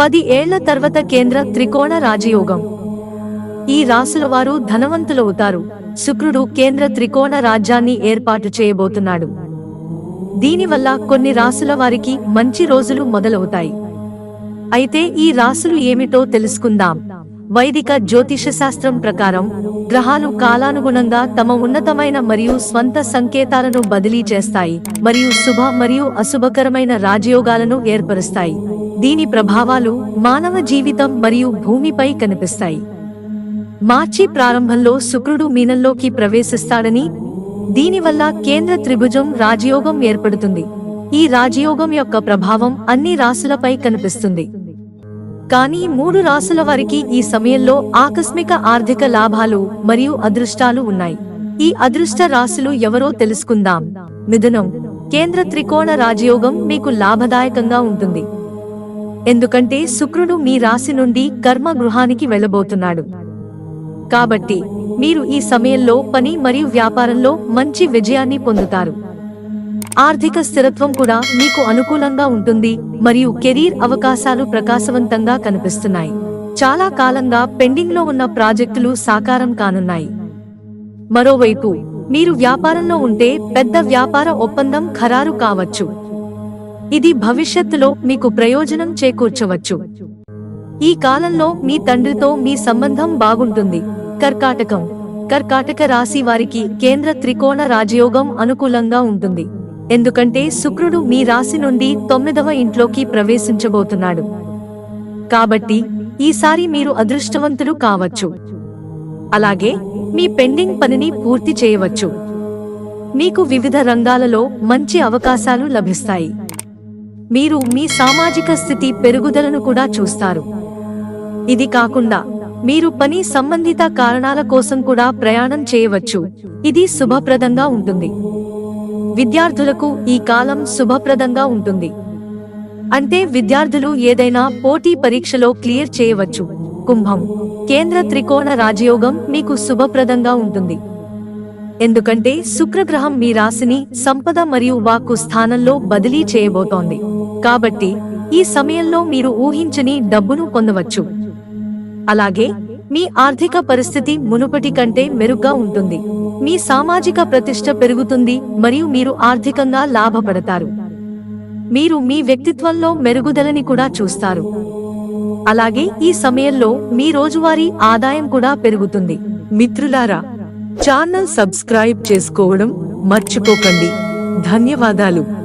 పది ఏళ్ళ తర్వాత కేంద్ర త్రికోణ రాజయోగం. ఈ రాసుల వారు ధనవంతులవుతారు. శుక్రుడు కేంద్ర త్రికోణ రాజ్యాన్ని ఏర్పాటు చేయబోతున్నాడు. దీనివల్ల కొన్ని రాసుల వారికి మంచి రోజులు మొదలవుతాయి. అయితే ఈ రాసులు ఏమిటో తెలుసుకుందాం. వైదిక జ్యోతిష శాస్త్రం ప్రకారం గ్రహాలు కాలానుగుణంగా తమ ఉన్నతమైన మరియు స్వంత సంకేతాలను బదిలీ చేస్తాయి మరియు శుభ మరియు అశుభకరమైన రాజయోగాలను ఏర్పరుస్తాయి. దీని ప్రభావాలు మానవ జీవితం మరియు భూమిపై కనిపిస్తాయి. మార్చి ప్రారంభంలో శుక్రుడు మీనంలోకి ప్రవేశిస్తాడని దీనివల్ల కేంద్ర త్రిభుజం రాజయోగం ఏర్పడుతుంది. ఈ రాజయోగం యొక్క ప్రభావం అన్ని రాసులపై కనిపిస్తుంది. కానీ మూడు రాసుల వారికి ఈ సమయంలో ఆకస్మిక ఆర్థిక లాభాలు మరియు అదృష్టాలు ఉన్నాయి. ఈ అదృష్ట రాశులు ఎవరో తెలుసుకుందాం. మిథునం. కేంద్ర త్రికోణ రాజయోగం మీకు లాభదాయకంగా ఉంటుంది. ఎందుకంటే శుక్రుడు మీ రాశి నుండి కర్మ గృహానికి వెళ్ళబోతున్నాడు. కాబట్టి మీరు ఈ సమయంలో పని మరియు వ్యాపారంలో మంచి విజయాన్ని పొందుతారు. ఆర్థిక స్థిరత్వం కూడా మీకు అనుకూలంగా ఉంటుంది మరియు కెరీర్ అవకాశాలు ప్రకాశవంతంగా కనిపిస్తున్నాయి. చాలా కాలంగా పెండింగ్లో ఉన్న ప్రాజెక్టులు సాకారం కానున్నాయి. మరోవైపు మీరు వ్యాపారంలో ఉంటే పెద్ద వ్యాపార ఒప్పందం ఖరారు కావచ్చు. ఇది భవిష్యత్తులో మీకు ప్రయోజనం చేకూర్చవచ్చు. ఈ కాలంలో మీ తండ్రితో మీ సంబంధం బాగుంటుంది. కర్కాటకం. కర్కాటక రాశి వారికి కేంద్ర త్రికోణ రాజయోగం అనుకూలంగా ఉంటుంది. ఎందుకంటే శుక్రుడు మీ రాశి నుండి తొమ్మిదవ ఇంట్లోకి ప్రవేశించబోతున్నాడు. కాబట్టి ఈసారి మీరు అదృష్టవంతులు కావచ్చు. అలాగే మీ పెండింగ్ పనిని పూర్తి చేయవచ్చు. మీకు వివిధ రంగాలలో మంచి అవకాశాలు లభిస్తాయి. మీరు మీ సామాజిక స్థితి పెరుగుదలను కూడా చూస్తారు. ఇది కాకుండా మీరు పని సంబంధిత కారణాల కోసం కూడా ప్రయాణం చేయవచ్చు. ఇది శుభప్రదంగా ఉంటుంది. విద్యార్థులకు ఈ కాలం శుభప్రదంగా ఉంటుంది. అంటే విద్యార్థులు ఏదైనా పోటీ పరీక్షలో క్లియర్ చేయవచ్చు. కుంభం. కేంద్ర త్రికోణ రాజయోగం మీకు శుభప్రదంగా ఉంటుంది. ఎందుకంటే శుక్రగ్రహం మీ రాశిని సంపద మరియు వాక్కు స్థానంలో బదిలీ చేయబోతోంది. కాబట్టి ఈ సమయంలో మీరు ఊహించని డబ్బును పొందవచ్చు. అలాగే మీ ఆర్థిక పరిస్థితి మునుపటి కంటే మెరుగ్గా ఉంటుంది. మీ సామాజిక ప్రతిష్ట పెరుగుతుంది మరియు మీరు ఆర్థికంగా లాభపడతారు. మీరు మీ వ్యక్తిత్వంలో మెరుగుదలని కూడా చూస్తారు. అలాగే ఈ సమయంలో మీ రోజువారీ ఆదాయం కూడా పెరుగుతుంది. మిత్రులారా ఛానల్ సబ్స్క్రైబ్ చేసుకోవడం మర్చిపోకండి. ధన్యవాదాలు.